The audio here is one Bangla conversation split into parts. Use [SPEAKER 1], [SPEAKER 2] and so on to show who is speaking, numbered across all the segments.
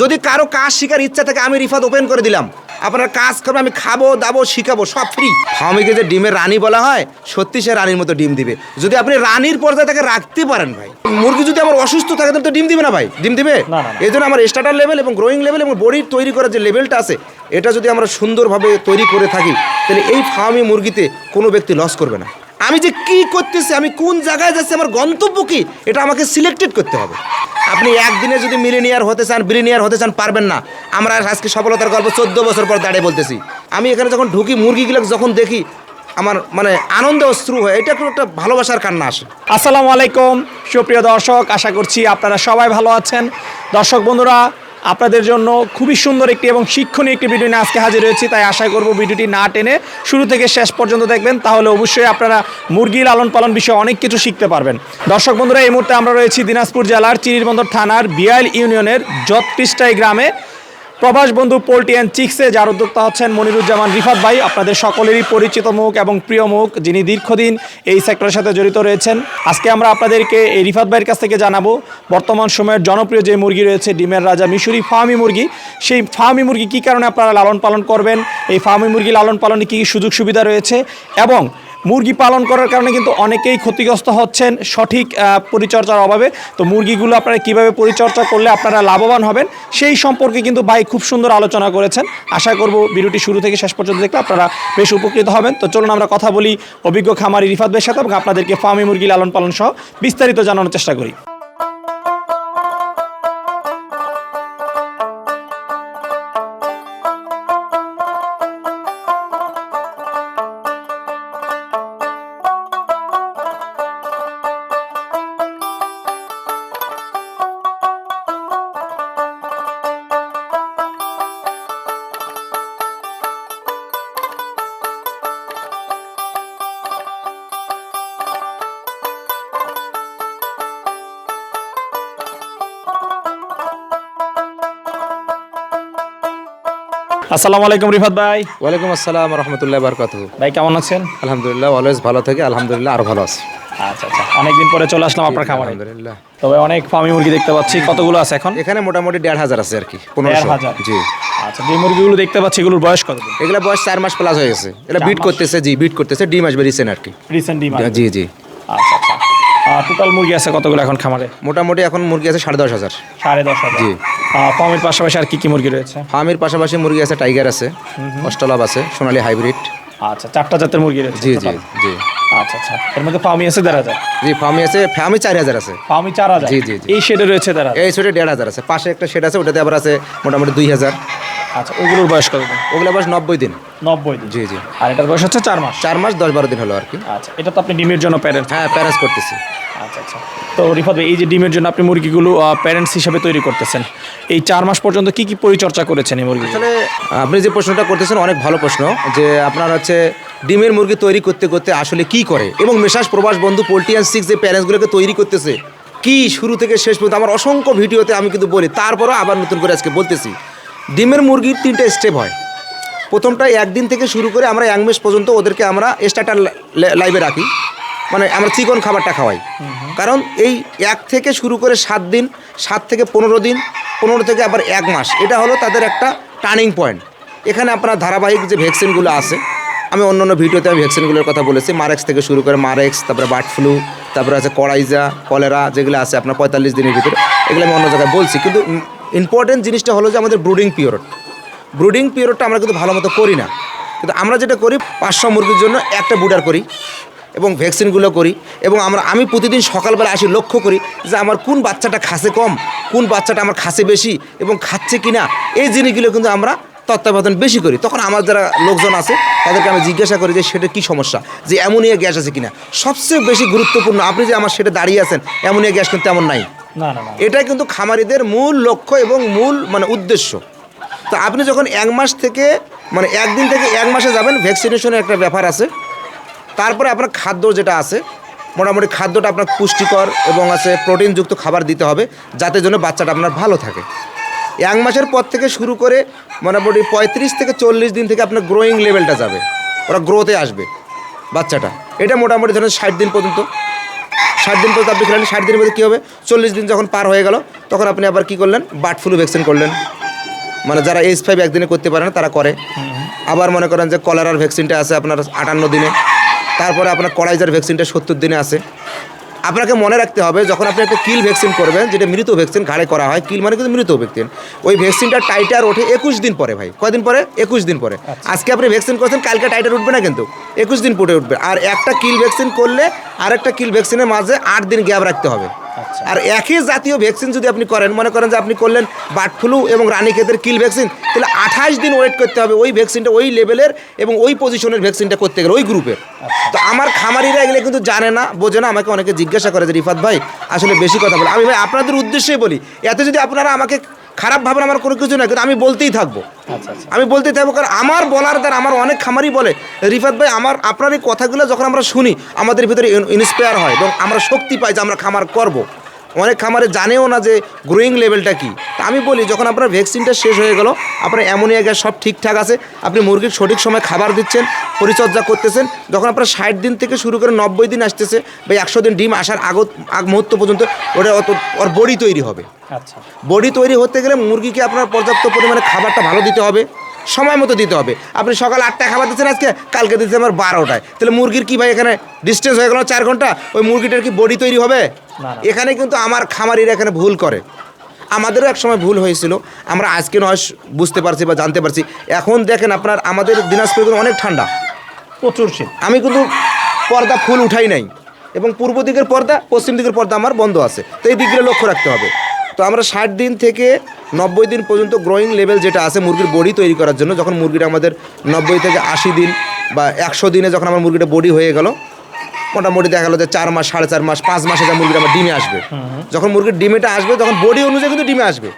[SPEAKER 1] যদি কারও কাজ শেখার ইচ্ছা থাকে আমি রিফাত ওপেন করে দিলাম। আপনার কাজ করবে আমি খাব দাবো শিখাবো সব ফ্রি ফার্মিকে যে ডিমের রানী বলা হয় সত্যি সে রানীর মতো ডিম দিবে। যদি আপনি রানীর পর্যায়ে তাকে রাখতে পারেন ভাই মুরগি যদি আমার অসুস্থ থাকে তাহলে তো ডিম দিবে না ভাই ডিম দিবে। এই জন্য আমার স্টার্টার লেভেল এবং গ্রোয়িং লেভেল এবং বডি তৈরি করার যে লেভেলটা আছে এটা যদি আমরা সুন্দরভাবে তৈরি করে থাকি তাহলে এই ফার্মি মুরগিতে কোনো ব্যক্তি লস করবে না। আমি যে কি করতেছি আমি কোন জায়গায় যাচ্ছি আমার গন্তব্য কি এটা আমাকে সিলেক্টেড করতে হবে। আপনি একদিনে যদি মিলিনিয়ার হতে চান বিলিনিয়ার হতে চান, পারবেন না। আমরা আজকে সফলতার গল্প চোদ্দ বছর পর দাঁড়িয়ে বলতেছি। আমি এখানে যখন ঢুকি, মুরগিগুলো যখন দেখি, আমার মানে আনন্দ অশ্রু হয়, এটা একটু একটা ভালোবাসার কান্না আসে।
[SPEAKER 2] আসসালামু আলাইকুম, সুপ্রিয় দর্শক, আশা করছি আপনারা সবাই ভালো আছেন। দর্শক বন্ধুরা আপনাদের জন্য খুবই সুন্দর একটি এবং শিক্ষণীয় একটি ভিডিও নিয়ে আজকে হাজির হয়েছি, তাই আশা করব ভিডিওটি না টেনে শুরু থেকে শেষ পর্যন্ত দেখবেন, তাহলে অবশ্যই আপনারা মুরগি লালন পালন বিষয়ে অনেক কিছু শিখতে পারবেন। দর্শক বন্ধুরা, এই মুহূর্তে আমরা রয়েছি দিনাজপুর জেলার চিরিরবন্দর থানার বিআইএল ইউনিয়নের জতপৃষ্ঠাই গ্রামে। প্রবাস বন্ধু, পোল্ট্রি অ্যান্ড চিক্সে যার উদ্যোক্তা হচ্ছেন মনিরুজ্জামান রিফাত ভাই। আপনাদের সকলেরই পরিচিত মুখ এবং প্রিয় মুখ, যিনি দীর্ঘদিন এই সেক্টরের সাথে জড়িত রয়েছেন। আজকে আমরা আপনাদেরকে এই রিফাত ভাইয়ের কাছ থেকে জানাব, বর্তমান সময়ের জনপ্রিয় যে মুরগি রয়েছে, ডিমের রাজা মিশরি ফার্মি মুরগি। সেই ফার্মি মুরগি কী কারণে আপনারা লালন পালন করবেন? এই ফার্মি মুরগি লালন পালনে কী সুযোগ সুবিধা রয়েছে? এবং মুরগি পালন করার কারণে কিন্তু অনেকেই ক্ষতিগ্রস্ত হচ্ছেন সঠিক পরিচর্যার অভাবে। তো মুরগিগুলো আপনারা কীভাবে পরিচর্যা করলে আপনারা লাভবান হবেন, সেই সম্পর্কে কিন্তু ভাই খুব সুন্দর আলোচনা করেছেন। আশা করব ভিডিওটি শুরু থেকে শেষ পর্যন্ত দেখলে আপনারা বেশ উপকৃত হবেন। তো চলুন আমরা কথা বলি অভিজ্ঞ খামারি রিফাত ভাইয়ের সাথে এবং আপনাদেরকে ফার্মি মুরগি লালন পালন সহ বিস্তারিত জানানোর চেষ্টা করি। আসসালামু আলাইকুম রিফাত ভাই।
[SPEAKER 1] ওয়ালাইকুম আসসালাম রহমতুল্লাহ বারকাত
[SPEAKER 2] ভাই কেমন আছেন?
[SPEAKER 1] আলহামদুলিল্লাহ অলওয়েজ ভালো থাকে আলহামদুলিল্লাহ আরও ভালো আছে।
[SPEAKER 2] আচ্ছা আচ্ছা অনেকদিন পরে চলে আসলাম আপনার খামারে।
[SPEAKER 1] আলহামদুলিল্লাহ।
[SPEAKER 2] তবে অনেক ফার্মি মুরগি দেখতে পাচ্ছি কতগুলো আছে এখন?
[SPEAKER 1] এখানে মোটামুটি দেড় হাজার আছে আর কি পনেরোশো। জি।
[SPEAKER 2] আচ্ছা যে মুরগিগুলো দেখতে পাচ্ছি এগুলোর বয়স কতদিন
[SPEAKER 1] এগুলা বয়স চার মাস প্লাস হয়ে গেছে। এটা বিট করতেছে জি বিট করতেছে ডিম আসবে রিসেন্ট আর কি।
[SPEAKER 2] রিসেন্ট ডিম
[SPEAKER 1] জি জি।
[SPEAKER 2] আচ্ছা টোটাল মুরগি আছে কতগুলো এখন খামারে?
[SPEAKER 1] মোটামুটি এখন মুরগি আছে সাড়ে দশ হাজার।
[SPEAKER 2] সাড়ে দশ হাজার।
[SPEAKER 1] জি।
[SPEAKER 2] ফার্মের পাশাপাশি আর কি কি মুরগি রয়েছে?
[SPEAKER 1] ফার্মের পাশাপাশি মুরগি আছে টাইগার আছে অস্ট্রালাভ আছে সোনালী হাইব্রিড।
[SPEAKER 2] আচ্ছা চারটা জাতের মুরগি রয়েছে
[SPEAKER 1] জি জি জি।
[SPEAKER 2] আচ্ছা আচ্ছা। এর মধ্যে ফার্মি আছে দেড় হাজার?
[SPEAKER 1] জি ফার্মে আছে ফার্মে চার হাজার আছে।
[SPEAKER 2] ফার্মি চার হাজার?
[SPEAKER 1] জি, জি।
[SPEAKER 2] এই শেডে রয়েছে দেড় হাজার?
[SPEAKER 1] এই সেটা দেড় হাজার আছে। পাশে একটা শেড আছে ওটাতে আবার আছে মোটামুটি দুই হাজার।
[SPEAKER 2] আচ্ছা ওগুলোর বয়স কত দিন?
[SPEAKER 1] ওগুলো বয়স নব্বই দিন।
[SPEAKER 2] নব্বই দিন।
[SPEAKER 1] জি জি।
[SPEAKER 2] আর এটার বয়স হচ্ছে চার মাস?
[SPEAKER 1] চার মাস দশ বারো দিন হলো আর কি।
[SPEAKER 2] আচ্ছা এটা তো আপনি ডিমের জন্য প্যারেন্ট
[SPEAKER 1] হ্যাঁ প্যারাস করতেছি।
[SPEAKER 2] আচ্ছা আচ্ছা। তো রিফাত ভাই, এই যে ডিমের জন্য আপনি মুরগিগুলো প্যারেন্টস হিসাবে তৈরি করতেছেন এই চার মাস পর্যন্ত কি কি পরিচর্যা করেছেন এই মুরগি
[SPEAKER 1] আসলে আপনি যে প্রশ্নটা করতেছেন অনেক ভালো প্রশ্ন যে আপনার হচ্ছে ডিমের মুরগি তৈরি করতে করতে আসলে কি করে? এবং মেশাস প্রবাস বন্ধু পোল্ট্রিয়ান সিক্স যে প্যারেন্টসগুলোকে তৈরি করতেছে কি শুরু থেকে শেষ পর্যন্ত? আমার অসংখ্য ভিডিওতে আমি কিন্তু বলি তারপরও আবার নতুন করে আজকে বলতেছি ডিমের মুরগির তিনটে স্টেপ হয়। প্রথমটা একদিন থেকে শুরু করে আমরা এক মাস পর্যন্ত ওদেরকে আমরা স্টার্টার লাইভে রাখি। মানে আমরা চিকন খাবারটা খাওয়াই। কারণ এই এক থেকে শুরু করে সাত দিন, সাত থেকে পনেরো দিন, পনেরো থেকে আবার এক মাস, এটা হলো তাদের একটা টার্নিং পয়েন্ট এখানে আপনার ধারাবাহিক যে ভ্যাকসিনগুলো আছে, আমি অন্য অন্য ভিডিওতে আমি ভ্যাকসিনগুলোর কথা বলেছি, মারেক্স থেকে শুরু করে মারেক্স, তারপরে বার্ড ফ্লু, তারপরে আছে কড়াইজা কলেরা, যেগুলো আছে আপনার পঁয়তাল্লিশ দিনের ভিতরে, এগুলো আমি অন্য জায়গায় বলছি। কিন্তু ইম্পর্টেন্ট জিনিসটা হলো যে আমাদের ব্রুডিং পিরিয়ড ব্রুডিং পিরিয়ডটা আমরা কিন্তু ভালো মতো করি না। কিন্তু আমরা যেটা করি, পাঁচশো মুরগির জন্য একটা বুডার করি। এবং ভ্যাকসিনগুলো করি এবং আমরা আমি প্রতিদিন সকালবেলা আসি লক্ষ্য করি যে আমার কোন বাচ্চাটা খাসে কম কোন বাচ্চাটা আমার খাসে বেশি এবং খাচ্ছে কি না এই জিনিসগুলো কিন্তু আমরা তত্ত্বাবধান বেশি করি। তখন আমার যারা লোকজন আছে তাদেরকে আমি জিজ্ঞাসা করি যে সেটা কী সমস্যা যে অ্যামোনিয়া গ্যাস আছে কিনা। সবচেয়ে বেশি গুরুত্বপূর্ণ আপনি যে আমার সেটা দাঁড়িয়ে আছেন অ্যামোনিয়া গ্যাস কিন্তু তেমন নাই।
[SPEAKER 2] না না না।
[SPEAKER 1] এটা কিন্তু খামারিদের মূল লক্ষ্য এবং মূল মানে উদ্দেশ্য। তো আপনি যখন এক মাস থেকে মানে একদিন থেকে এক মাসে যাবেন ভ্যাকসিনেশনের একটা ব্যাপার আছে। তারপরে আপনার খাদ্য যেটা আছে মোটামুটি খাদ্যটা আপনার পুষ্টিকর এবং আছে প্রোটিনযুক্ত খাবার দিতে হবে যাতে জন্য বাচ্চাটা আপনার ভালো থাকে। এক মাসের পর থেকে শুরু করে মোটামুটি পঁয়ত্রিশ থেকে চল্লিশ দিন থেকে আপনার গ্রোয়িং লেভেলটা যাবে ওরা গ্রোতে আসবে বাচ্চাটা। এটা মোটামুটি ধরেন ষাট দিন পর্যন্ত। ষাট দিন পর্যন্ত আপনি খেলেন ষাট দিনের মধ্যে কী হবে? চল্লিশ দিন যখন পার হয়ে গেল তখন আপনি আবার কী করলেন? বার্ড ফ্লু ভ্যাকসিন করলেন। মানে যারা এইচ ফাইভ একদিনে করতে পারে না তারা করে। আবার মনে করেন যে কলেরার ভ্যাকসিনটা আছে আপনার আটান্ন দিনে। তারপরে আপনার কড়াইজার ভ্যাকসিনটা সত্তর দিনে আছে। আপনাকে মনে রাখতে হবে যখন আপনি একটা কিল ভ্যাকসিন করবেন যেটা মৃত ভ্যাকসিন ঘাড়ে করা হয় কিল মানে কিন্তু মৃত ভ্যাকসিন ওই ভ্যাকসিনটা টাইটার ওঠে একুশ দিন পরে ভাই। কয়দিন পরে? একুশ দিন পরে। আজকে আপনি ভ্যাকসিন করছেন কালকে টাইটার উঠবে না কিন্তু। একুশ দিন পরে উঠবে। আর একটা কিল ভ্যাকসিন করলে আর একটা কিল ভ্যাকসিনের মাঝে আট দিন গ্যাপ রাখতে হবে।
[SPEAKER 2] আচ্ছা।
[SPEAKER 1] আর একই জাতীয় ভ্যাকসিন যদি আপনি করেন মনে করেন যে আপনি করলেন বার্ড ফ্লু এবং রানীক্ষেতের কিল ভ্যাকসিন তাহলে আঠাশ দিন ওয়েট করতে হবে ওই ভ্যাকসিনটা ওই লেভেলের এবং ওই পজিশনের ভ্যাকসিনটা করতে গেলে ওই গ্রুপের তো আমার খামারিরা এগুলো কিন্তু জানে না বোঝে না আমাকে অনেকে জিজ্ঞাসা করে যে রিফাত ভাই আসলে বেশি কথা বলে। আমি ভাই আপনাদের উদ্দেশ্যেই বলি এত যদি আপনারা আমাকে খারাপ ভাবেন আমার কোনো কিছু না কিন্তু আমি বলতেই থাকব
[SPEAKER 2] আচ্ছা আচ্ছা
[SPEAKER 1] আমি বলতেই থাকব কারণ আমার বলার দ্বারা আমার অনেক খামারই বলে রিফাত ভাই আমার আপনার এই কথাগুলো যখন আমরা শুনি আমাদের ভিতরে ইন্সপায়ার হয় এবং আমরা শক্তি পাই যে আমরা খামার করব। অনেক খামারে জানেও না যে গ্রোয়িং লেভেলটা কি। তা আমি বলি যখন আপনার ভ্যাকসিনটা শেষ হয়ে গেল আপনার অ্যামোনিয়া গ্যাস সব ঠিকঠাক আছে আপনি মুরগির সঠিক সময় খাবার দিচ্ছেন পরিচর্যা করতেছেন যখন আপনার ষাট দিন থেকে শুরু করে নব্বই দিন আসতেছে বা একশো দিন ডিম আসার আগত আগ মুহূর্ত পর্যন্ত ওটা অত ওর বডি তৈরি হবে।
[SPEAKER 2] আচ্ছা।
[SPEAKER 1] বডি তৈরি হতে গেলে মুরগিকে আপনার পর্যাপ্ত পরিমাণে খাবারটা ভালো দিতে হবে। সময় মতো দিতে হবে। আপনি সকাল আটটায় খাবার দিচ্ছেন আজকে কালকে দিচ্ছেন আমার বারোটায়। তাহলে মুরগির কি ভাই এখানে ডিস্টেন্স হয়ে গেল চার ঘণ্টা? ওই মুরগিটার কি বডি তৈরি হবে? এখানে কিন্তু আমার খামারিরা এখানে ভুল করে। আমাদেরও এক সময় ভুল হয়েছিল। আমরা আজকে নয় বুঝতে পারছি বা জানতে পারছি। এখন দেখেন আপনার আমাদের দিনাজপুর কিন্তু অনেক ঠান্ডা।
[SPEAKER 2] প্রচুর শীত।
[SPEAKER 1] আমি কিন্তু পর্দা ফুল উঠাই নাই। এবং পূর্ব দিকের পর্দা পশ্চিম দিকের পর্দা আমার বন্ধ আছে। তো এই দিকগুলো লক্ষ্য রাখতে হবে। তো আমরা ষাট দিন থেকে নব্বই দিন পর্যন্ত গ্রোয়িং লেভেল যেটা আছে মুরগির বডি তৈরি করার জন্য যখন মুরগিটা আমাদের নব্বই থেকে আশি দিন বা একশো দিনে যখন আমার মুরগিটা বডি হয়ে গেল মোটামুটি দেখা গেলো যে চার মাস সাড়ে চার মাস পাঁচ মাসে যা মুরগিটা আমার ডিমে আসবে। যখন মুরগির ডিমেটা আসবে তখন বডি অনুযায়ী কিন্তু ডিমে আসবে।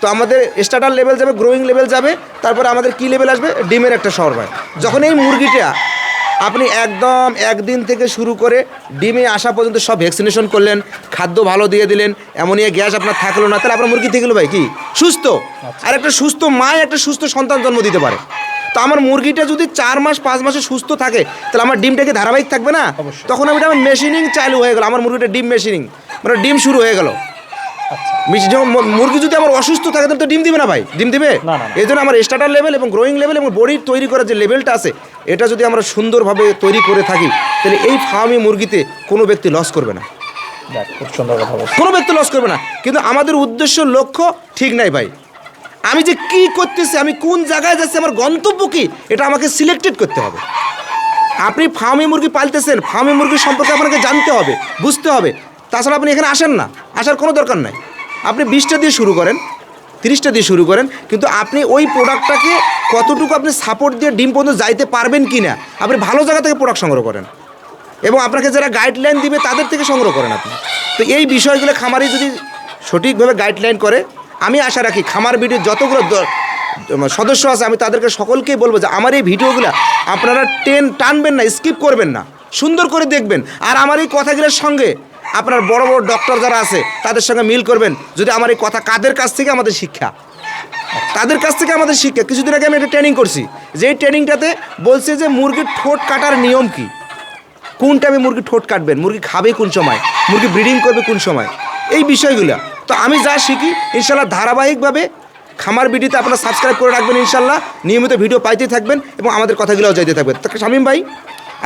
[SPEAKER 1] তো আমাদের স্টার্টার লেভেল যাবে গ্রোয়িং লেভেল যাবে তারপরে আমাদের কি লেভেল আসবে? ডিমের একটা হয় যখন এই মুরগিটা আপনি একদম একদিন থেকে শুরু করে ডিমে আসা পর্যন্ত সব ভ্যাকসিনেশন করলেন খাদ্য ভালো দিয়ে দিলেন এমনই গ্যাস আপনার থাকল না তাহলে আপনার মুরগি থেকে গেলো ভাই কি? সুস্থ। আর একটা সুস্থ মায় একটা সুস্থ সন্তান জন্ম দিতে পারে। তো আমার মুরগিটা যদি চার মাস পাঁচ মাসে সুস্থ থাকে তাহলে আমার ডিমটা কি ধারাবাহিক থাকবে না? তখন আমি আমার মেশিনিং চালু হয়ে গেল আমার মুরগিটা ডিম মেশিনিং মানে ডিম শুরু হয়ে গেল।
[SPEAKER 2] আচ্ছা।
[SPEAKER 1] মিস- যেমন মুরগি যদি আমার অসুস্থ থাকে তাহলে তো ডিম দিবে না ভাই? ডিম দিবে। এই জন্য আমার স্টার্টার লেভেল এবং গ্রোয়িং লেভেল এবং বডি তৈরি করার যে লেভেলটা আছে এটা যদি আমরা সুন্দরভাবে তৈরি করে থাকি তাহলে এই ফার্মি মুরগিতে কোনো ব্যক্তি লস করবে না। কোনো ব্যক্তি লস করবে না। কিন্তু আমাদের উদ্দেশ্য লক্ষ্য ঠিক নাই ভাই। আমি যে কি করতেছি আমি কোন জায়গায় যাচ্ছি আমার গন্তব্য কি এটা আমাকে সিলেক্টেড করতে হবে। আপনি ফার্মি মুরগি পালতেছেন ফার্মি মুরগি সম্পর্কে আপনাকে জানতে হবে বুঝতে হবে। তাছাড়া আপনি এখানে আসেন না। আসার কোনো দরকার নাই। আপনি বিশটা দিয়ে শুরু করেন, তিরিশটা দিয়ে শুরু করেন, কিন্তু আপনি ওই প্রোডাক্টটাকে কতটুকু আপনি সাপোর্ট দিয়ে ডিম পর্যন্ত যাইতে পারবেন কি না আপনি ভালো জায়গা থেকে প্রোডাক্ট সংগ্রহ করেন। এবং আপনাকে যারা গাইডলাইন দিবে, তাদের থেকে সংগ্রহ করেন আপনি। তো এই বিষয়গুলো খামারি যদি সঠিকভাবে গাইডলাইন করে, আমি আশা রাখি খামার ভিডিও যতগুলো সদস্য আছে, আমি তাদেরকে সকলকেই বলব যে আমার এই ভিডিওগুলো আপনারা টেন টানবেন না, স্কিপ করবেন না। সুন্দর করে দেখবেন। আর আমার এই কথাগুলোর সঙ্গে আপনার বড় বড় ডক্টর যারা আছে, তাদের সঙ্গে মিল করবেন। যদি আমার এই কথা কাদের কাছ থেকে? আমাদের শিক্ষা। তাদের কাছ থেকে আমাদের শিক্ষা। কিছুদিন আগে আমি একটা ট্রেনিং করছি। যেই ট্রেনিংটাতে বলছে যে মুরগির ঠোঁট কাটার নিয়ম কী? কোন টাইমে মুরগি ঠোঁট কাটবেন? মুরগি খাবে কোন সময়? মুরগি ব্রিডিং করবে কোন সময়? এই বিষয়গুলো। তো আমি যা শিখি, ইনশাল্লাহ ধারাবাহিকভাবে খামার ভিডিওতে আপনারা সাবস্ক্রাইব করে রাখবেন ইনশাল্লাহ। নিয়মিত ভিডিও পাইতে থাকবেন এবং আমাদের কথাগুলোও যাইতে থাকবেন তো শামীম ভাই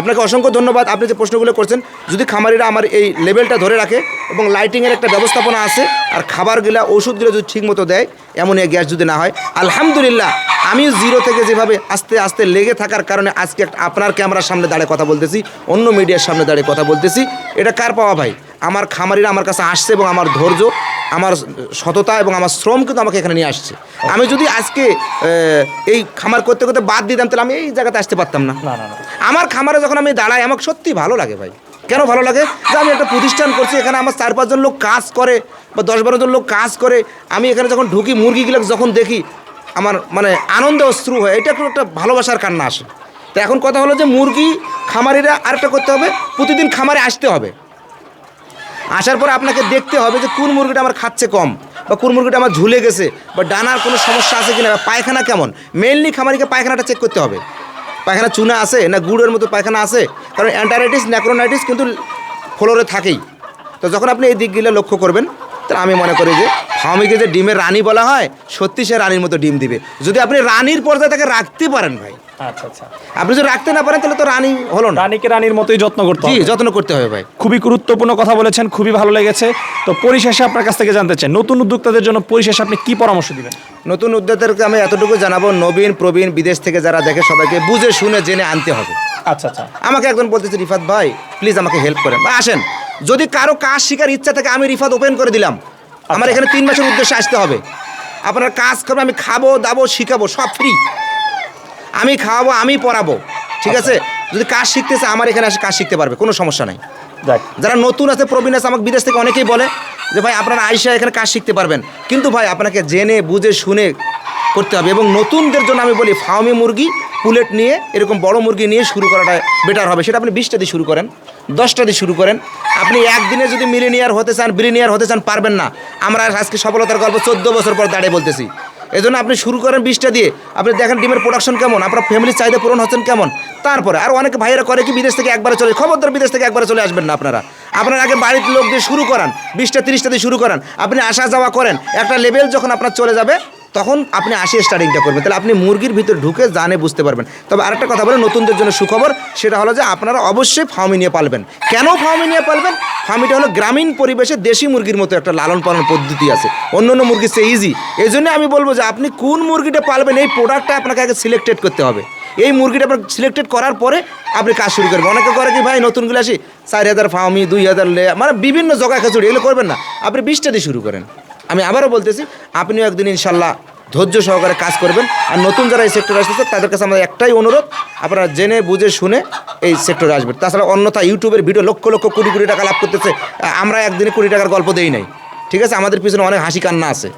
[SPEAKER 1] আপনাকে অসংখ্য ধন্যবাদ। আপনি যে প্রশ্নগুলো করছেন, যদি খামারিরা আমার এই লেভেলটা ধরে রাখে এবং লাইটিংয়ের একটা ব্যবস্থাপনা আছে, আর খাবারগুলা, ওষুধগুলো যদি ঠিকমতো দেয় এমন গ্যাস যদি না হয়, আলহামদুলিল্লাহ, আমিও জিরো থেকে যেভাবে আস্তে আস্তে লেগে থাকার কারণে আজকে একটা আপনার ক্যামেরার সামনে দাঁড়িয়ে কথা বলতেছি, অন্য মিডিয়ার সামনে দাঁড়িয়ে কথা বলতেছি। এটা কার পাওয়া ভাই? আমার খামারিরা আমার কাছে আসছে এবং আমার ধৈর্য আমার সততা এবং আমার শ্রম কিন্তু আমাকে এখানে নিয়ে আসছে। আমি যদি আজকে এই খামার করতে করতে বাদ দিতাম তাহলে আমি এই জায়গাতে আসতে পারতাম না। আমার খামারে যখন আমি দাঁড়াই আমাকে সত্যি ভালো লাগে ভাই। কেন ভালো লাগে? যে আমি একটা প্রতিষ্ঠান করছি এখানে আমার চার পাঁচজন লোক কাজ করে বা দশ বারো জন লোক কাজ করে। আমি এখানে যখন ঢুকি মুরগিগুলো যখন দেখি আমার মানে আনন্দ অশ্রু হয়। এটা একটু একটা ভালোবাসার কান্না আসে। তো এখন কথা হলো যে মুরগি খামারিরা আরেকটা করতে হবে প্রতিদিন খামারে আসতে হবে। আসার পর আপনাকে দেখতে হবে যে কোন মুরগিটা আমার খাচ্ছে কম বা কোন মুরগিটা আমার ঝুলে গেছে বা ডানার কোনো সমস্যা আছে কিনা বা পায়খানা কেমন। মেনলি খামারিকে পায়খানাটা চেক করতে হবে। পায়খানা চুনা আছে না গুড়ের মতো পায়খানা আছে? কারণ অ্যান্টারাইটিস, ন্যাক্রোনাইটিস কিন্তু ফ্লোরে থাকেই। তো যখন আপনি এই দিকগুলো লক্ষ্য করবেন তাহলে আমি মনে করি যে ফার্মিকে যে ডিমের রানী বলা হয় সত্যি সে রানীর মতো ডিম দিবে। যদি আপনি রানীর পর্যায়ে তাকে রাখতে পারেন ভাই।
[SPEAKER 2] আচ্ছা আচ্ছা।
[SPEAKER 1] আপনি যদি রাখতে না পারেন তাহলে তো রানী হলো না।
[SPEAKER 2] রানীকে রানীর মতোই যত্ন করতে
[SPEAKER 1] জি
[SPEAKER 2] হবে।
[SPEAKER 1] যত্ন করতে হবে ভাই।
[SPEAKER 2] খুবই গুরুত্বপূর্ণ কথা বলেছেন খুবই ভালো লেগেছে। তো পরিশেষে আপনার কাছ থেকে জানতে চাই নতুন উদ্যোক্তাদের জন্য পরিশেষে আপনি কি পরামর্শ দিবেন?
[SPEAKER 1] নতুন উদ্যোক্তাদেরকে আমি এতটুকু জানাব নবীন প্রবীণ বিদেশ থেকে যারা দেখে সবাইকে বুঝে শুনে জেনে আনতে হবে।
[SPEAKER 2] আচ্ছা আচ্ছা।
[SPEAKER 1] আমাকে একজন বলতেছে রিফাত ভাই প্লিজ আমাকে হেল্প করেন। বা আসেন। যদি কারও কাজ শেখার ইচ্ছা থাকে আমি রিফাত ওপেন করে দিলাম। আমার এখানে তিন মাসের উদ্দেশ্যে আসতে হবে। আপনার কাজ করবে আমি খাব দাবো শিখাবো সব ফ্রি আমি খাওয়াবো আমি পড়াবো ঠিক আছে? যদি কাজ শিখতেছে আমার এখানে এসে কাজ শিখতে পারবে কোনো সমস্যা নাই। যারা নতুন আছে প্রবীণ আছে আমাকে বিদেশ থেকে অনেকেই বলে যে ভাই আপনারা আইসা এখানে কাজ শিখতে পারবেন। কিন্তু ভাই আপনাকে জেনে বুঝে শুনে করতে হবে এবং নতুনদের জন্য আমি বলি ফার্মি মুরগি পুলেট নিয়ে এরকম বড় মুরগি নিয়ে শুরু করাটা বেটার হবে। সেটা আপনি বিশটা দিয়ে শুরু করেন, দশটা দিয়ে শুরু করেন। আপনি একদিনে যদি মিলিনিয়ার হতে চান বিলিনিয়ার হতে চান, পারবেন না। আমরা আজকে সফলতার গল্প চোদ্দ বছর পর দাঁড়িয়ে বলতেছি। এজন্য আপনি শুরু করেন বিশটা দিয়ে। আপনি দেখেন ডিমের প্রোডাকশন কেমন, আপনার ফ্যামিলির চাহিদা পূরণ হচ্ছেন কেমন। তারপরে আর অনেক ভাইয়েরা করে কি বিদেশ থেকে একবারে চলে খবরদার বিদেশ থেকে একবারে চলে আসবেন না আপনারা। আপনার আগে বাড়ির লোক দিয়ে শুরু করান, বিশটা, তিরিশটা দিয়ে শুরু করান। আপনি আসা যাওয়া করেন, একটা লেভেল যখন আপনার চলে যাবে তখন আপনি আসি স্টার্টিংটা করবেন। তাহলে আপনি মুরগির ভিতরে ঢুকে জানে বুঝতে পারবেন। তবে আরেকটা কথা বলে, নতুনদের জন্য সুখবর, সেটা হলো যে আপনারা অবশ্যই ফার্মি নিয়ে পালবেন। কেন ফার্মি নিয়ে পালবেন? ফার্মিটা হলো গ্রামীণ পরিবেশে দেশি মুরগির মতো একটা লালন পালন পদ্ধতি আছে। অন্য অন্য মুরগির চেয়ে ইজি এই জন্য আমি বলব যে আপনি কোন মুরগিটা পালবেন, এই প্রোডাক্টটা আপনাকে আগে সিলেক্টেড করতে হবে। এই মুরগিটা আপনার সিলেক্টেড করার পরে আপনি কাজ শুরু করবেন। অনেকে করে কি, ভাই, নতুনগুলো আসি, চার হাজার ফার্মি, দুই হাজার লে মানে বিভিন্ন জগা খেচুড়ি এগুলো করবেন না। আপনি বিশটা দিয়ে শুরু করেন। আমি আবারও বলতেছি, আপনিও একদিন ইনশাল্লাহ ধৈর্য সহকারে কাজ করবেন। আর নতুন যারা এই সেক্টরে আসতেছে তাদের কাছে আমাদের একটাই অনুরোধ আপনারা জেনে বুঝে শুনে এই সেক্টরে আসবেন। তাছাড়া অন্যথা ইউটিউবের ভিডিও লক্ষ লক্ষ কোটি কোটি টাকা লাভ করতেছে আমরা একদিনে কোটি টাকার গল্প দেই নাই। ঠিক আছে? আমাদের পিছনে অনেক হাসি কান্না আছে।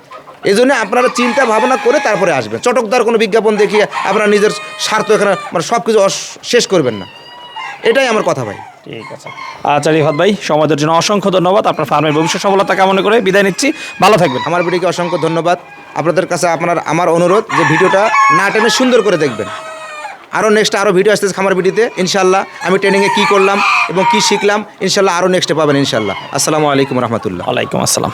[SPEAKER 1] এই জন্য আপনারা চিন্তা ভাবনা করে তারপরে আসবেন। চটকদার কোনো বিজ্ঞাপন দেখিয়ে আপনারা নিজের স্বার্থ এখানে মানে সব কিছু শেষ করবেন না। এটাই আমার কথা ভাই।
[SPEAKER 2] ঠিক আছে। আচ্ছা রিফাত ভাই সমাজের জন্য অসংখ্য ধন্যবাদ। আপনার ফার্মের ভবিষ্যৎ সফলতা কামনা করে বিদায় নিচ্ছি। ভালো থাকবেন।
[SPEAKER 1] আমার ভিডিওকে অসংখ্য ধন্যবাদ। আপনাদের কাছে আপনার আমার অনুরোধ যে ভিডিওটা না টেনে সুন্দর করে দেখবেন। আরও নেক্সট আরও ভিডিও আসতেছে খামার ভিডিওতে ইনশাল্লাহ আমি ট্রেনিংয়ে কী করলাম এবং কী শিখলাম ইনশাল্লাহ আরও নেক্সটে পাবেন ইনশাল্লাহ আসসালামু আলাইকুম রহমতুল্লাহ।
[SPEAKER 2] আলাইকুম আসসালাম।